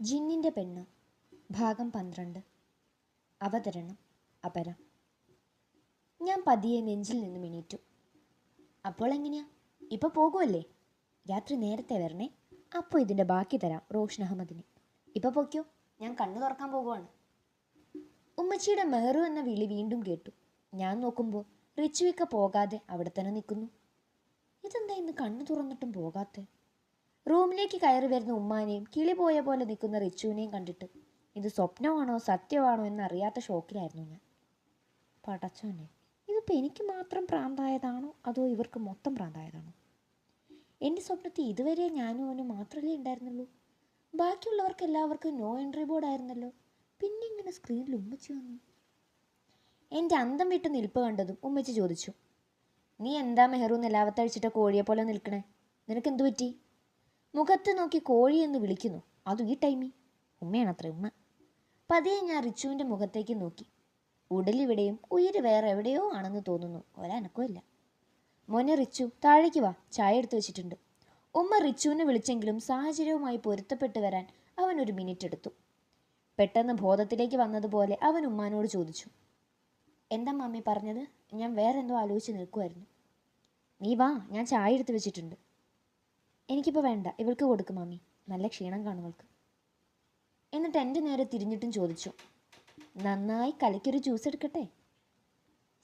ജിന്നിന്റെ പെണ്ണ്. ഭാഗം പന്ത്രണ്ട്. അവതരണം. അപര. ഞാൻ പതിയെ നെഞ്ചിൽ നിന്ന് എണീറ്റു. അപ്പോൾ എങ്ങനെയാ? ഇപ്പോൾ പോകുമല്ലേ രാത്രി നേരത്തെ വരണേ. അപ്പോൾ ഇതിന്റെ ബാക്കി തരാം റോഷൻ അഹമ്മദിന്. ഇപ്പൊ പൊയ്ക്കോ. ഞാൻ കണ്ണു തുറക്കാൻ പോകുവാണ്. ഉമ്മച്ചിയുടെ മെഹറു എന്ന വിളി വീണ്ടും കേട്ടു. ഞാൻ നോക്കുമ്പോൾ റിച്ചുവിക്ക പോകാതെ അവിടെ തന്നെ നിൽക്കുന്നു. ഇതെന്താ ഇന്ന് കണ്ണു തുറന്നിട്ടും പോകാത്തെ? റൂമിലേക്ക് കയറി വരുന്ന ഉമ്മാനെയും കിളി പോയ പോലെ നിൽക്കുന്ന റിച്ചുവിനെയും കണ്ടിട്ട് ഇത് സ്വപ്നമാണോ? സത്യമാണോ? എന്നറിയാത്ത ഷോക്കിലായിരുന്നു ഞാൻ. പടച്ചോനെ ഇതിപ്പോൾ എനിക്ക് മാത്രം പ്രാന്തായതാണോ? അതോ ഇവർക്ക് മൊത്തം പ്രാന്തായതാണോ? എന്റെ സ്വപ്നത്തിൽ ഇതുവരെ ഞാനും അവനും മാത്രമല്ലേ ഉണ്ടായിരുന്നുള്ളൂ. ബാക്കിയുള്ളവർക്ക് എല്ലാവർക്കും നോ എൻട്രി ബോർഡ് ആയിരുന്നല്ലോ. പിന്നെ ഇങ്ങനെ സ്ക്രീനിൽ ഉമ്മച്ചി വന്നു. എന്റെ അന്തം വിട്ട് നിൽപ്പ് കണ്ടതും ഉമ്മച്ചി ചോദിച്ചു നീ എന്താ മെഹറു നിലാവത്തഴിച്ചിട്ട് കോഴിയെ പോലെ നിൽക്കണേ? നിനക്ക് എന്തു പറ്റി? മുഖത്ത് നോക്കി കോഴിയെന്ന് വിളിക്കുന്നു. അതും ഈ ടൈമി? ഉമ്മയാണത്രേ ഉമ്മ. പതിയെ ഞാൻ റിച്ചുവിന്റെ മുഖത്തേക്ക് നോക്കി. ഉടലിവിടെയും ഉയിര് വേറെ എവിടെയോ ആണെന്ന് തോന്നുന്നു. ഒരനക്കമില്ല മോനെ റിച്ചു താഴേക്ക് വാ. ചായ എടുത്തു വെച്ചിട്ടുണ്ട്. ഉമ്മ റിച്ചുവിനെ വിളിച്ചെങ്കിലും സാഹചര്യവുമായി പൊരുത്തപ്പെട്ടു വരാൻ അവൻ ഒരു മിനിറ്റ് എടുത്തു. പെട്ടെന്ന് ബോധത്തിലേക്ക് വന്നതുപോലെ അവൻ ഉമ്മാനോട് ചോദിച്ചു. എന്താ മമ്മി പറഞ്ഞത്? ഞാൻ വേറെന്തോ ആലോചിച്ച് നിൽക്കുമായിരുന്നു നീ വാ ഞാൻ ചായ എടുത്ത് വെച്ചിട്ടുണ്ട്. എനിക്കിപ്പോൾ വേണ്ട. ഇവൾക്ക് കൊടുക്കും മാമി നല്ല ക്ഷീണം കാണും എന്നിട്ട് എന്റെ നേരെ തിരിഞ്ഞിട്ടും ചോദിച്ചു. നന്നായി കലയ്ക്കൊരു ജ്യൂസ് എടുക്കട്ടെ?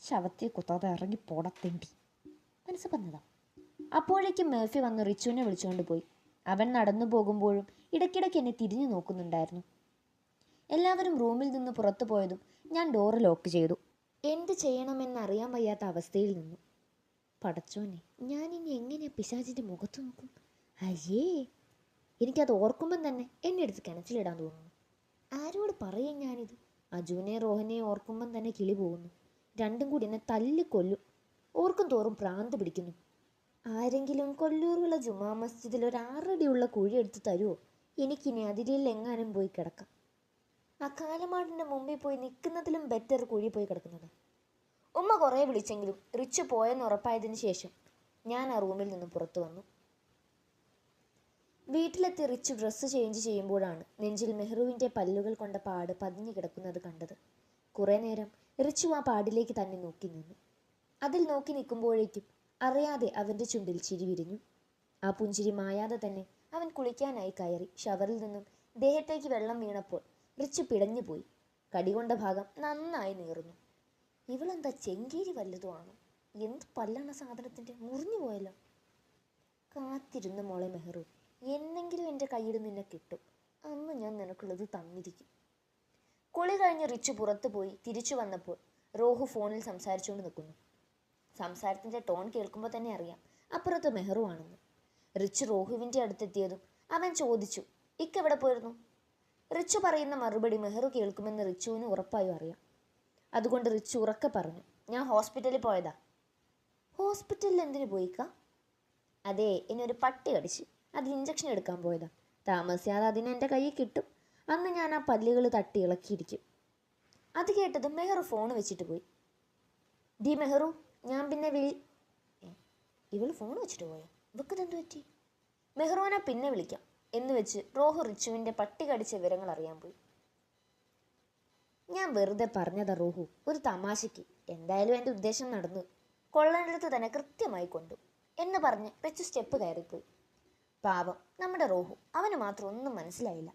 ശവത്തെ കുത്താതെ ഇറങ്ങി പോടത്തേണ്ടി മനസ്സ് പറഞ്ഞതാ അപ്പോഴേക്കും മേഫി വന്ന് റിച്ചുവിനെ വിളിച്ചുകൊണ്ട് പോയി. അവൻ നടന്നു പോകുമ്പോഴും ഇടയ്ക്കിടയ്ക്ക് എന്നെ തിരിഞ്ഞു നോക്കുന്നുണ്ടായിരുന്നു. എല്ലാവരും റൂമിൽ നിന്ന് പുറത്തു പോയതും ഞാൻ ഡോറ് ലോക്ക് ചെയ്തു. എന്ത് ചെയ്യണമെന്നറിയാൻ വയ്യാത്ത അവസ്ഥയിൽ നിന്നു. പടച്ചോനെ ഞാനിനി എങ്ങനെ പിശാചിന്റെ മുഖത്ത് നോക്കും? അയ്യേ എനിക്കത് ഓർക്കുമ്പം തന്നെ എന്നെ എടുത്ത് കിണറ്റിലിടാൻ തോന്നുന്നു. ആരോട് പറയും ഞാനിത്? അജുവിനെ റോഹനെ ഓർക്കുമ്പം തന്നെ കിളി പോകുന്നു. രണ്ടും കൂടി എന്നെ തല്ലിക്കൊല്ലും. ഓർക്കും തോറും പ്രാന്ത് പിടിക്കുന്നു. ആരെങ്കിലും കൊല്ലൂരുള്ള ജുമാ മസ്ജിദിൽ ഒരു ആറടിയുള്ള കുഴി എടുത്ത് തരുമോ എനിക്കിനി അതിരിയിൽ എങ്ങാനും പോയി കിടക്കാം. ആ കാലമാടിന്റെ മുമ്പിൽ പോയി നിൽക്കുന്നതിലും ബെറ്റർ കുഴി പോയി കിടക്കുന്നത്. ഉമ്മ കുറേ വിളിച്ചെങ്കിലും റിച്ച് പോയെന്ന് ഉറപ്പായതിനു ശേഷം ഞാൻ ആ റൂമിൽ നിന്ന് പുറത്തു വന്നു. വീട്ടിലെത്തി റിച്ച് ഡ്രസ്സ് ചേഞ്ച് ചെയ്യുമ്പോഴാണ് നെഞ്ചിൽ മെഹ്റുവിന്റെ പല്ലുകൾ കൊണ്ട പാട് പതിഞ്ഞു കിടക്കുന്നത് കണ്ടത്. കുറേ നേരം റിച്ചു ആ പാടിലേക്ക് തന്നെ നോക്കി നിന്നു. അതിൽ നോക്കി നിൽക്കുമ്പോഴേക്കും അറിയാതെ അവന്റെ ചുണ്ടിൽ ചിരി വിരിഞ്ഞു. ആ പുഞ്ചിരി മായാതെ തന്നെ അവൻ കുളിക്കാനായി കയറി ഷവറിൽ നിന്നും ദേഹത്തേക്ക് വെള്ളം വീണപ്പോൾ റിച്ച് പിടഞ്ഞുപോയി കടികൊണ്ട ഭാഗം നന്നായി നീറുന്നു. ഇവളെന്താ ചെങ്കീരി വല്ലതും ആണോ? എന്ത് പല്ലാണ് സാധനത്തിന്റെ മുറിഞ്ഞു പോയല്ലോ? കാത്തിരുന്ന മോളെ മെഹറു. എന്നെങ്കിലും എന്റെ കയ്യിൽ നിന്നെ കിട്ടും. അന്ന് ഞാൻ നിനക്കുള്ളത് തന്നിരിക്കും. കുളി കഴിഞ്ഞ് റിച്ച് പുറത്തു പോയി. തിരിച്ചു വന്നപ്പോൾ റോഹു ഫോണിൽ സംസാരിച്ചുകൊണ്ട് നിൽക്കുന്നു. സംസാരത്തിന്റെ ടോൺ കേൾക്കുമ്പോൾ തന്നെ അറിയാം അപ്പുറത്ത് മെഹറു ആണെന്ന്. റിച്ച് റോഹുവിന്റെ അടുത്തെത്തിയതും അവൻ ചോദിച്ചു ഇക്കെവിടെ പോയിരുന്നു? റിച്ച് പറയുന്ന മറുപടി മെഹ്റു കേൾക്കുമെന്ന് റിച്ചുവിന് ഉറപ്പായും അറിയാം. അതുകൊണ്ട് റിച്ച് ഉറക്കെ പറഞ്ഞു ഞാൻ ഹോസ്പിറ്റലിൽ പോയതാ. ഹോസ്പിറ്റലിൽ എന്തിനു പോയിക്ക? അതെ എന്നെ ഒരു പട്ടി കടിച്ച്. അത് ഇഞ്ചക്ഷൻ എടുക്കാൻ പോയതാ. താമസിയാതെ അതിന് എന്റെ കയ്യിൽ കിട്ടും. അന്ന് ഞാൻ ആ പല്ലുകൾ തട്ടി ഇളക്കിയിരിക്കും. അത് കേട്ടത് മെഹറു ഫോൺ വെച്ചിട്ട് പോയി. ഡി മെഹറു ഞാൻ പിന്നെ വിളി ഇവൾ ഫോൺ വെച്ചിട്ട് പോയോ? ഇവക്കതെന്ത് പറ്റി? മെഹ്റുവിനെ പിന്നെ വിളിക്കാം. എന്ന് വെച്ച് റോഹു റിച്ചുവിന്റെ പട്ടി കടിച്ച വിവരങ്ങൾ അറിയാൻ പോയി. ഞാൻ വെറുതെ പറഞ്ഞതാ റോഹു ഒരു തമാശയ്ക്ക്. എന്തായാലും എന്റെ ഉദ്ദേശം നടന്നു. കൊള്ളനടുത്ത് തന്നെ കൃത്യമായി കൊണ്ടു. എന്ന് പറഞ്ഞ് റിച്ചു സ്റ്റെപ്പ് കയറിപ്പോയി. പാപം നമ്മുടെ റോഹു. അവന് മാത്രം ഒന്നും മനസ്സിലായില്ല.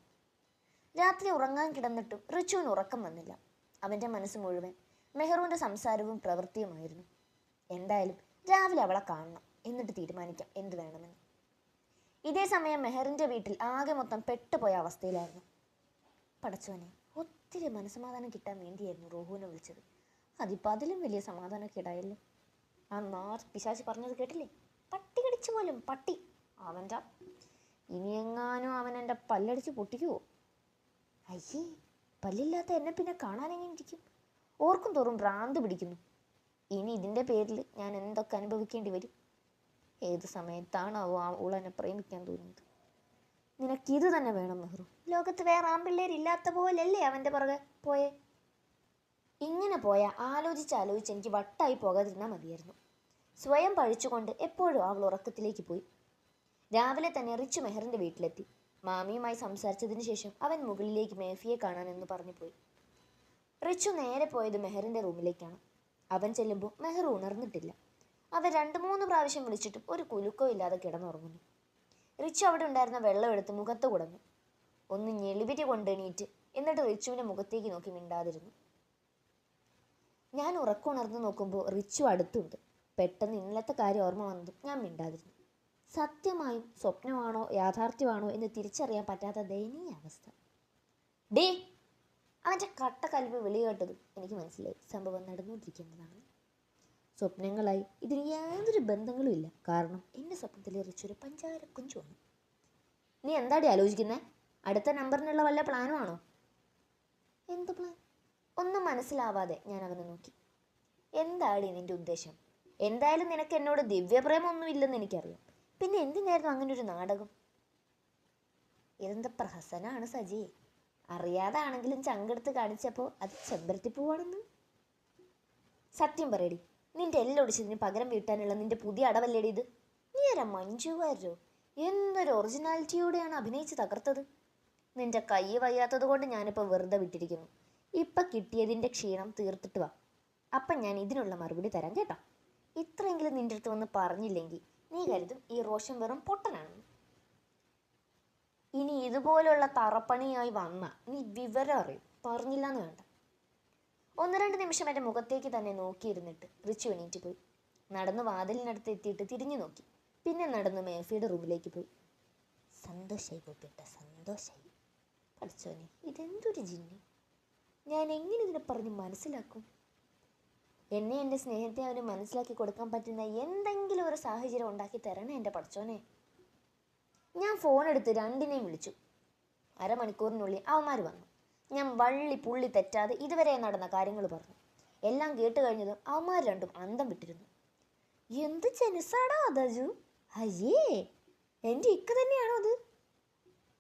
രാത്രി ഉറങ്ങാൻ കിടന്നിട്ടും റിച്ചുവിന് ഉറക്കം വന്നില്ല. അവന്റെ മനസ്സ് മുഴുവൻ മെഹ്റുവിന്റെ സംസാരവും പ്രവൃത്തിയുമായിരുന്നു. എന്തായാലും രാവിലെ അവളെ കാണണം എന്നിട്ട് തീരുമാനിക്കാം എന്ത് വേണമെന്ന്. ഇതേ സമയം മെഹറിന്റെ വീട്ടിൽ ആകെ മൊത്തം പെട്ടുപോയ അവസ്ഥയിലായിരുന്നു. പടച്ചോനെ ഒത്തിരി മനസ്സമാധാനം കിട്ടാൻ വേണ്ടിയായിരുന്നു റോഹുവിനെ വിളിച്ചത്. അതിപ്പോൾ അതിലും വലിയ സമാധാനക്കേടായല്ലോ ആ നാർ പിശാച്ച് പറഞ്ഞത് കേട്ടില്ലേ? പട്ടി കടിച്ചു പോലും പട്ടി. അവന്റെ ഇനിയെങ്ങാനും അവൻ എന്റെ പല്ലടിച്ച് പൊട്ടിക്കുവോ? അയ്യേ പല്ലില്ലാത്ത എന്നെ പിന്നെ കാണാൻ എങ്ങനെ ഇരിക്കും? ഓർക്കും തോറും ഭ്രാന്ത് പിടിക്കുന്നു. ഇനി ഇതിന്റെ പേരിൽ ഞാൻ എന്തൊക്കെ അനുഭവിക്കേണ്ടി വരും? ഏത് സമയത്താണാവോ ആ ഉളനെ പ്രേമിക്കാൻ തോന്നിയത് നിനക്കിത് തന്നെ വേണം മെഹ്റു ലോകത്ത് വേറെ ഇല്ലാത്ത പോലല്ലേ അവന്റെ പുറകെ പോയെ? ഇങ്ങനെ പോയ ആലോചിച്ച് ആലോചിച്ച് എനിക്ക് വട്ടായി പോകാതിരുന്നാൽ മതിയായിരുന്നു. സ്വയം പഴിച്ചുകൊണ്ട് എപ്പോഴും അവൾ ഉറക്കത്തിലേക്ക് പോയി. രാവിലെ തന്നെ റിച്ചു മെഹറിന്റെ വീട്ടിലെത്തി. മാമിയുമായി സംസാരിച്ചതിന് ശേഷം അവൻ മുകളിലേക്ക് മേഫിയെ കാണാൻ എന്ന് പറഞ്ഞു പോയി. റിച്ചു നേരെ പോയത് മെഹറിന്റെ റൂമിലേക്കാണ്. അവൻ ചെല്ലുമ്പോൾ മെഹർ ഉണർന്നിട്ടില്ല. അവൻ രണ്ട് മൂന്ന് പ്രാവശ്യം വിളിച്ചിട്ടും ഒരു കുലുക്കോ ഇല്ലാതെ കിടന്നുറങ്ങുന്നു. റിച്ചു അവിടെ ഉണ്ടായിരുന്ന വെള്ളം എടുത്ത് മുഖത്ത് കുടഞ്ഞു. ഒന്ന് ഞെളിവിരി കൊണ്ടെണീറ്റ് എന്നിട്ട് റിച്ചുവിന്റെ മുഖത്തേക്ക് നോക്കി മിണ്ടാതിരുന്നു. ഞാൻ ഉറക്കമുണർന്ന് നോക്കുമ്പോൾ റിച്ചു അടുത്തുണ്ട്. പെട്ടെന്ന് ഇന്നലത്തെ കാര്യം ഓർമ്മ വന്നതും ഞാൻ മിണ്ടാതിരുന്നു. സത്യമായും സ്വപ്നമാണോ യാഥാർത്ഥ്യമാണോ എന്ന് തിരിച്ചറിയാൻ പറ്റാത്ത ദയനീയ അവസ്ഥ. ഡേ അവന്റെ കട്ടക്കലിപ്പ് വിളി കേട്ടതും എനിക്ക് മനസ്സിലായി. സംഭവം നടന്നുകൊണ്ടിരിക്കുന്നതാണ്. സ്വപ്നങ്ങളായി ഇതിന് യാതൊരു ബന്ധങ്ങളും ഇല്ല. കാരണം എന്റെ സ്വപ്നത്തിൽ റിച്ചൊരു പഞ്ചാര കുഞ്ചു വന്നു നീ എന്താടി ആലോചിക്കുന്നത് അടുത്ത നമ്പറിനുള്ള വല്ല പ്ലാനും ആണോ? എന്ത് പ്ലാൻ? ഒന്നും മനസ്സിലാവാതെ ഞാൻ അവനെ നോക്കി. എന്താടി നിന്റെ ഉദ്ദേശം? എന്തായാലും നിനക്ക് എന്നോട് ദിവ്യപ്രേമൊന്നും ഇല്ലെന്ന് എനിക്കറിയാം. പിന്നെ എന്തിനായിരുന്നു അങ്ങനെ ഒരു നാടകം? ഇതെന്താ പ്രഹസനമാണ് സജി. അറിയാതാണെങ്കിലും ചങ്കെടുത്ത് കാണിച്ചപ്പോൾ അത് ചെമ്പരത്തിപ്പൂവാണെന്ന് സത്യം പറയടി നിന്റെ എല്ലൊടിച്ചതിന് പകരം വീട്ടാനുള്ള നിന്റെ പുതിയ അടവല്ലേടി ഇത്? നീ ആരാ മഞ്ജുവാരോ എന്തൊരു ഒറിജിനാലിറ്റിയോടെയാണ് അഭിനയിച്ച് തകർത്തത്. നിന്റെ കൈ വയ്യാത്തത് കൊണ്ട് ഞാനിപ്പോൾ വെറുതെ വിട്ടിരിക്കുന്നു. ഇപ്പം കിട്ടിയതിന്റെ ക്ഷീണം തീർത്തിട്ട് വാ. അപ്പം ഞാൻ ഇതിനുള്ള മറുപടി തരാം കേട്ടോ. ഇത്രയെങ്കിലും നിന്റെ അടുത്ത് വന്ന് പറഞ്ഞില്ലെങ്കിൽ നീ കരുതും ഈ റോഷൻ വെറും പൊട്ടനാണെന്ന് ഇനി ഇതുപോലുള്ള തറപ്പണിയായി വന്ന നീ വിവരം അറിയും. പറഞ്ഞില്ല എന്ന് വേണ്ട. ഒന്ന് രണ്ട് നിമിഷം എന്റെ മുഖത്തേക്ക് തന്നെ നോക്കിയിരുന്നിട്ട് റിച്ചു എണീറ്റ് പോയി. നടന്ന് വാതിലിനടുത്ത് എത്തിയിട്ട് തിരിഞ്ഞു നോക്കി. പിന്നെ നടന്ന് മേഫിയുടെ റൂമിലേക്ക് പോയി. സന്തോഷായി പോയിട്ട സന്തോഷായി. പഠിച്ചോനെ ഇതെന്തൊരു ജിന്നു? ഞാൻ എങ്ങനെ ഇതിനെ പറഞ്ഞ് മനസ്സിലാക്കും? എന്നെ എന്റെ സ്നേഹത്തെ അവന് മനസ്സിലാക്കി കൊടുക്കാൻ പറ്റുന്ന എന്തെങ്കിലും ഒരു സാഹചര്യം ഉണ്ടാക്കി തരണേ എന്റെ പഠിച്ചോനെ ഞാൻ ഫോൺ എടുത്ത് രണ്ടിനെയും വിളിച്ചു. അരമണിക്കൂറിനുള്ളിൽ അവന്മാർ വന്നു. ഞാൻ വള്ളി പുള്ളി തെറ്റാതെ ഇതുവരെ നടന്ന കാര്യങ്ങൾ പറഞ്ഞു. എല്ലാം കേട്ട് കഴിഞ്ഞതും അവന്മാർ രണ്ടും അന്തം വിട്ടിരുന്നു. എന്ത് ചെനുസാടാ അതജു? അയ്യേ എന്റെ ഇക്ക തന്നെയാണോ അത്?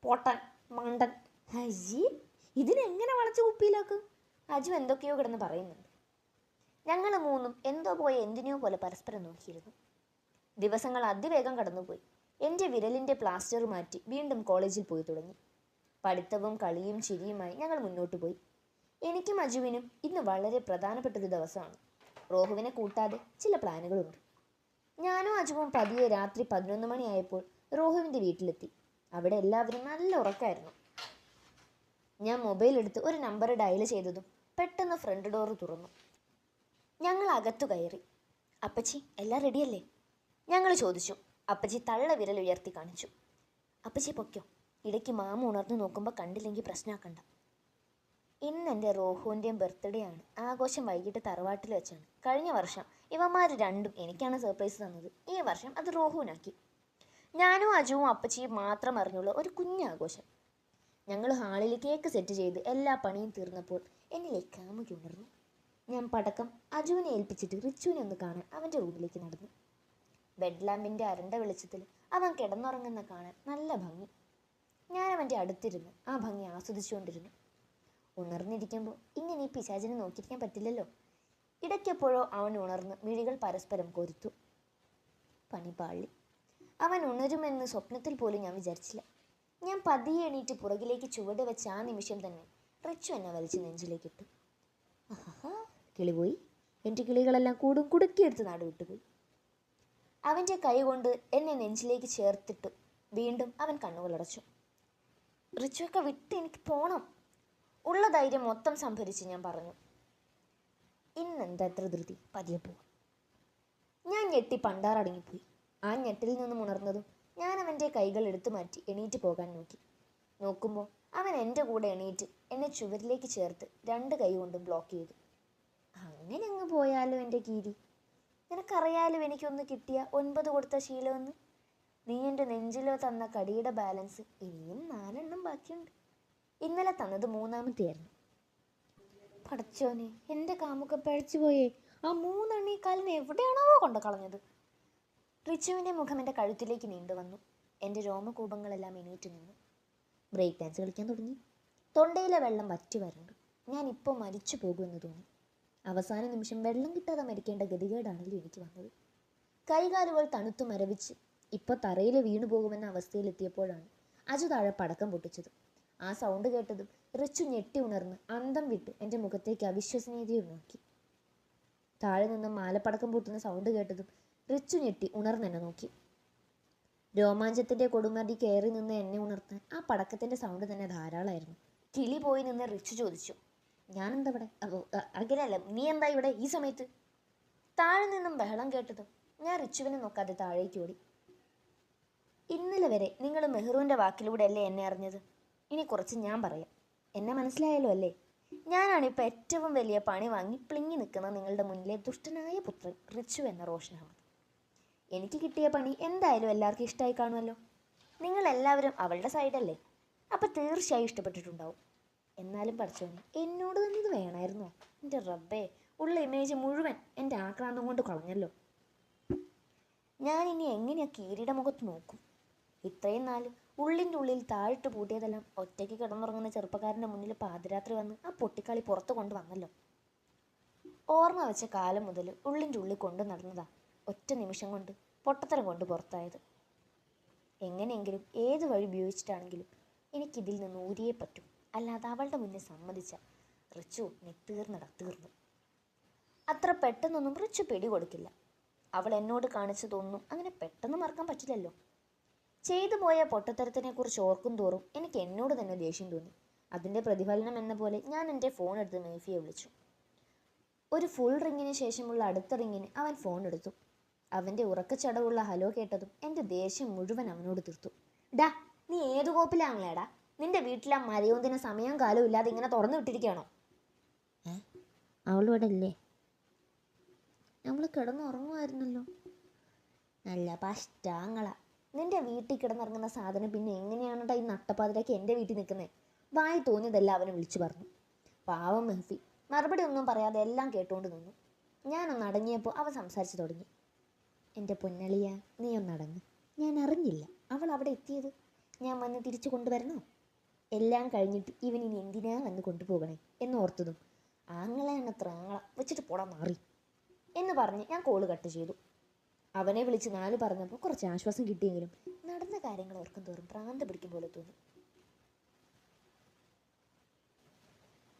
പൊട്ടൻ മണ്ടൻ. അയ്യേ ഇതിനെങ്ങനെ വളച്ച് കുപ്പിയിലാക്കും? അജു എന്തൊക്കെയോ കിടന്ന് പറയുന്നുണ്ട്. ഞങ്ങൾ മൂന്നും എന്തോ പോയ എന്തിനെയോ പോലെ പരസ്പരം നോക്കിയിരുന്നു. ദിവസങ്ങൾ അതിവേഗം കടന്നുപോയി. എന്റെ വിരലിന്റെ പ്ലാസ്റ്റർ മാറ്റി വീണ്ടും കോളേജിൽ പോയി തുടങ്ങി. പഠിത്തവും കളിയും ചിരിയുമായി ഞങ്ങൾ മുന്നോട്ട് പോയി. എനിക്കും അജുവിനും ഇന്ന് വളരെ പ്രധാനപ്പെട്ട ഒരു ദിവസമാണ്. റോഹുവിനെ കൂട്ടാതെ ചില പ്ലാനുകളുണ്ട്. ഞാനും അജുവും പതിയെ രാത്രി പതിനൊന്ന് മണിയായപ്പോൾ റോഹുവിന്റെ വീട്ടിലെത്തി. അവിടെ എല്ലാവരും നല്ല ഉറക്കമായിരുന്നു ഞാൻ മൊബൈൽ എടുത്ത് ഒരു നമ്പർ ഡയൽ ചെയ്തതും പെട്ടെന്ന് ഫ്രണ്ട് ഡോർ തുറന്നു. ഞങ്ങൾ അകത്തു കയറി. അപ്പച്ചി എല്ലാം റെഡിയല്ലേ ഞങ്ങൾ ചോദിച്ചു. അപ്പച്ചി തള്ള വിരൽ ഉയർത്തി കാണിച്ചു. അപ്പച്ചി പൊയ്ക്കോ. ഇടയ്ക്ക് മാമ ഉണർന്നു നോക്കുമ്പോൾ കണ്ടില്ലെങ്കിൽ പ്രശ്നമാക്കണ്ട ഇന്ന് എന്റെ റോഹുവിന്റെയും ബർത്ത്ഡേ ആണ് ആഘോഷം വൈകിട്ട് തറവാട്ടിൽ വെച്ചാണ്. കഴിഞ്ഞ വർഷം ഇവന്മാർ രണ്ടും എനിക്കാണ് സർപ്രൈസ് തന്നത്. ഈ വർഷം അത് റോഹുവിനാക്കി. ഞാനും അജുവും അപ്പച്ചിയും മാത്രം അറിഞ്ഞുള്ള ഒരു കുഞ്ഞാഘോഷം ഞങ്ങൾ ഹാളിൽ കേക്ക് സെറ്റ് ചെയ്ത് എല്ലാ പണിയും തീർന്നപ്പോൾ എന്നിലേക്ക് കാമുകി ഉണർന്നു. ഞാൻ പടക്കം അജുവിനെ ഏൽപ്പിച്ചിട്ട് റിച്ചുവിനെ ഒന്ന് കാണാൻ അവന്റെ റൂമിലേക്ക് നടന്നു. ബെഡ് ലാമ്പിന്റെ അരണ്ട വെളിച്ചത്തിൽ അവൻ കിടന്നുറങ്ങുന്ന കാണാൻ നല്ല ഭംഗി. ഞാൻ അവന്റെ അടുത്തിരുന്ന്. ആ ഭംഗി ആസ്വദിച്ചുകൊണ്ടിരുന്നു. ഉണർന്നിരിക്കുമ്പോൾ ഇങ്ങനെ ഈ പിശാചിനെ നോക്കിയിരിക്കാൻ പറ്റില്ലല്ലോ. ഇടയ്ക്കെപ്പോഴോ അവൻ ഉണർന്ന് മിഴികൾ പരസ്പരം കൊരുത്തു. പണിപാളി അവൻ ഉണരുമെന്ന് സ്വപ്നത്തിൽ പോലും ഞാൻ വിചാരിച്ചില്ല. ഞാൻ പതിയെ എണീറ്റ് പുറകിലേക്ക് ചുവട് വെച്ച ആ നിമിഷം തന്നെ റിച്ചു എന്നെ വലിച്ച് നെഞ്ചിലേക്കിട്ടു. ആഹാ. കിളി പോയി എന്റെ കിളികളെല്ലാം കൂടും കുടുക്കിയെടുത്ത് നാട് വിട്ടുപോയി അവന്റെ കൈകൊണ്ട് എന്നെ നെഞ്ചിലേക്ക് ചേർത്തിട്ട് വീണ്ടും അവൻ കണ്ണുകളടച്ചു റിച്ചുവൊക്കെ വിട്ട് എനിക്ക് പോണം. ഉള്ള ധൈര്യം മൊത്തം സംഭരിച്ച് ഞാൻ പറഞ്ഞു. ഇന്നെന്താ എത്ര ധൃതി? പതിയെ പോവാം ഞാൻ ഞെട്ടി പണ്ടാറടങ്ങിപ്പോയി ആ ഞെട്ടിൽ നിന്നും ഉണർന്നതും ഞാൻ അവന്റെ കൈകൾ എടുത്തു മാറ്റി എണീറ്റ് പോകാൻ നോക്കി. നോക്കുമ്പോൾ അവൻ എന്റെ കൂടെ എണീറ്റ് എന്നെ ചുവരിലേക്ക് ചേർത്ത് രണ്ട് കൈ കൊണ്ടും ബ്ലോക്ക് ചെയ്തു. അങ്ങനെ അങ്ങ് പോയാലോ എന്റെ കീരി നിനക്കറിയാലോ എനിക്കൊന്ന് കിട്ടിയ ഒൻപത് കൊടുത്ത ശീലമെന്ന്? നീ എന്റെ നെഞ്ചിലോ തന്ന കടിയുടെ ബാലൻസ് ഇനിയും നാലെണ്ണം ബാക്കിയുണ്ട്. ഇന്നലെ തന്നത് മൂന്നാമത്തെയായിരുന്നു. പടച്ചോനെ എന്റെ കാമൊക്കെ പഴച്ചു പോയേ. ആ മൂന്നെണ്ണീ കാലിന് എവിടെയാണോ കൊണ്ട് കളഞ്ഞത്? റിച്ചുവിന്റെ മുഖം എന്റെ കഴുത്തിലേക്ക് നീണ്ടു വന്നു. എന്റെ രോമകൂപങ്ങളെല്ലാം എണീറ്റ് നിന്നു. ബ്രേക്ക് ഡാൻസ് കളിക്കാൻ തുടങ്ങി. തൊണ്ടയിലെ വെള്ളം വറ്റി വരണ്ടു. ഞാൻ ഇപ്പോൾ മരിച്ചു പോകുമെന്ന് തോന്നി. അവസാന നിമിഷം വെള്ളം കിട്ടാതെ മരിക്കേണ്ട ഗതികേടാണല്ലോ എനിക്ക് വന്നത്. കൈകാലുകൾ തണുത്തു മരവിച്ച് ഇപ്പോൾ തറയിൽ വീണു പോകുമെന്ന അവസ്ഥയിലെത്തിയപ്പോഴാണ് അജു താഴെ പടക്കം പൊട്ടിച്ചത്. ആ സൗണ്ട് കേട്ടതും റിച്ചു ഞെട്ടി ഉണർന്ന് അന്തം വിട്ട് എന്റെ മുഖത്തേക്ക് അവിശ്വസനീയതയും നോക്കി. താഴെ നിന്ന് മാലപ്പടക്കം പൊട്ടുന്ന സൗണ്ട് കേട്ടതും റിച്ചു ഞെട്ടി ഉണർന്നെന്നെ നോക്കി. രോമാഞ്ചത്തിന്റെ കൊടുമടി കയറി നിന്ന് എന്നെ ഉണർത്താൻ ആ പടക്കത്തിന്റെ സൗണ്ട് തന്നെ ധാരാളമായിരുന്നു കിളി പോയി നിന്ന് റിച്ചു ചോദിച്ചു. ഞാനെന്താ ഇവിടെ അങ്ങനെയല്ല. നീ എന്താ ഇവിടെ ഈ സമയത്ത്? താഴെ നിന്നും ബഹളം കേട്ടതും ഞാൻ റിച്ചുവിനെ നോക്കാതെ താഴേക്ക് ഓടി. ഇന്നലെ വരെ നിങ്ങൾ മെഹ്റൂന്റെ വാക്കിലൂടെ അല്ലേ എന്നെ അറിഞ്ഞത്? ഇനി കുറച്ച് ഞാൻ പറയാം. എന്നെ മനസ്സിലായല്ലോ അല്ലേ? ഞാനാണ് ഇപ്പോൾ ഏറ്റവും വലിയ പണി വാങ്ങി പ്ലിങ്ങി നിൽക്കുന്ന നിങ്ങളുടെ മുന്നിലെ ദുഷ്ടനായ പുത്രൻ റിച്ചു എന്ന അഹമ്മദ്. എനിക്ക് കിട്ടിയ പണി എന്തായാലും എല്ലാവർക്കും ഇഷ്ടമായി കാണുമല്ലോ. നിങ്ങൾ എല്ലാവരും അവളുടെ സൈഡല്ലേ അപ്പം തീർച്ചയായും ഇഷ്ടപ്പെട്ടിട്ടുണ്ടാവും. എന്നാലും പഠിച്ചോനെ എന്നോട് തന്നെ ഇത് വേണമായിരുന്നോ. എന്റെ റബ്ബേ ഉള്ള ഇമേജ് മുഴുവൻ എന്റെ ആക്രാന്തം കൊണ്ട് കളഞ്ഞല്ലോ. ഞാൻ ഇനി എങ്ങനെയാ കീരിയുടെ മുഖത്ത് നോക്കും? ഇത്രയും നാല് ഉള്ളിന്റെ ഉള്ളിൽ താഴിട്ട് പൂട്ടിയതെല്ലാം ഒറ്റയ്ക്ക് കിടന്നുറങ്ങുന്ന ചെറുപ്പക്കാരന്റെ മുന്നിൽ പാതിരാത്രി വന്ന് ആ പൊട്ടിക്കളി പുറത്ത് കൊണ്ടുവന്നല്ലോ ഓർമ്മ വെച്ച കാലം മുതൽ ഉള്ളിന്റെ ഉള്ളിൽ കൊണ്ടു നടന്നതാ ഒറ്റ നിമിഷം കൊണ്ട് പൊട്ടത്തരം കൊണ്ട് പുറത്തായത്. എങ്ങനെയെങ്കിലും ഏത് വഴി ഉപയോഗിച്ചിട്ടാണെങ്കിലും എനിക്കിതിൽ നിന്ന് ഊരിയേ പറ്റും. അല്ലാതെ അവളുടെ മുന്നിൽ സമ്മതിച്ച റിച്ചു നീ തീർന്നു. അത്ര പെട്ടെന്നൊന്നും റിച്ചു പിടി കൊടുക്കില്ല അവൾ എന്നോട് കാണിച്ചു തോന്നുന്നു അങ്ങനെ പെട്ടെന്ന് മറക്കാൻ പറ്റില്ലല്ലോ. ചെയ്തു പോയ പൊട്ടത്തരത്തിനെക്കുറിച്ച് ഓർക്കും തോറും എനിക്ക് എന്നോട് തന്നെ ദേഷ്യം തോന്നി. അതിന്റെ പ്രതിഫലനം എന്ന പോലെ ഞാൻ എന്റെ ഫോൺ എടുത്ത് മേഫിയെ വിളിച്ചു. ഒരു ഫുൾ റിങ്ങിന് ശേഷമുള്ള അടുത്ത റിങ്ങിന് അവൻ ഫോൺ എടുത്തു. അവന്റെ ഉറക്കച്ചടവുള്ള ഹലോ കേട്ടതും എന്റെ ദേഷ്യം മുഴുവൻ അവനോട് തീർത്തു. ഡാ നീ ഏത് കോപ്പിലാങ്ങളേടാ നിന്റെ വീട്ടിലെ മരയോന്തിന് സമയം കാലവും ഇല്ലാതെ ഇങ്ങനെ തുറന്നു വിട്ടിരിക്കുകയാണോ? ഏ? അവളിവിടെ ഇല്ലേ നമ്മൾ കിടന്നുറങ്ങുമായിരുന്നല്ലോ നല്ല പഷ്ടാങ്ങള. നിന്റെ വീട്ടിൽ കിടന്നിറങ്ങുന്ന സാധനം പിന്നെ എങ്ങനെയാണോ ഈ നട്ടപ്പാതിരക്ക് എന്റെ വീട്ടിൽ നിൽക്കുന്നത് വായി തോന്നിയതെല്ലാം അവനെ വിളിച്ചു പറഞ്ഞു. പാവം മെഹഫി. മറുപടി ഒന്നും പറയാതെ എല്ലാം കേട്ടുകൊണ്ട് നിന്നു. ഞാനൊന്ന് അടങ്ങിയപ്പോൾ അവൻ സംസാരിച്ചു തുടങ്ങി. എന്റെ പൊന്നളിയ നീ ഒന്നടങ്ങ് ഞാൻ അറിഞ്ഞില്ല. അവൾ അവിടെ എത്തിയത്? ഞാൻ വന്ന് തിരിച്ചു കൊണ്ടുവരണോ? എല്ലാം കഴിഞ്ഞിട്ട് ഇവൻ ഇനി എന്തിനാ വന്ന് കൊണ്ടുപോകണേ എന്ന് ഓർത്തതും. ആങ്ങളെയാണ് അത്ര ആങ്ങള വെച്ചിട്ട് പോടാ മാറി എന്ന് പറഞ്ഞ് ഞാൻ കോൾ കട്ട് ചെയ്തു. അവനെ വിളിച്ച് നാല് പറഞ്ഞപ്പോൾ കുറച്ച് ആശ്വാസം കിട്ടിയെങ്കിലും നടന്ന കാര്യങ്ങൾ ഓർക്കും തോറും പ്രാന്ത പിടിക്കും പോലെ തോന്നി.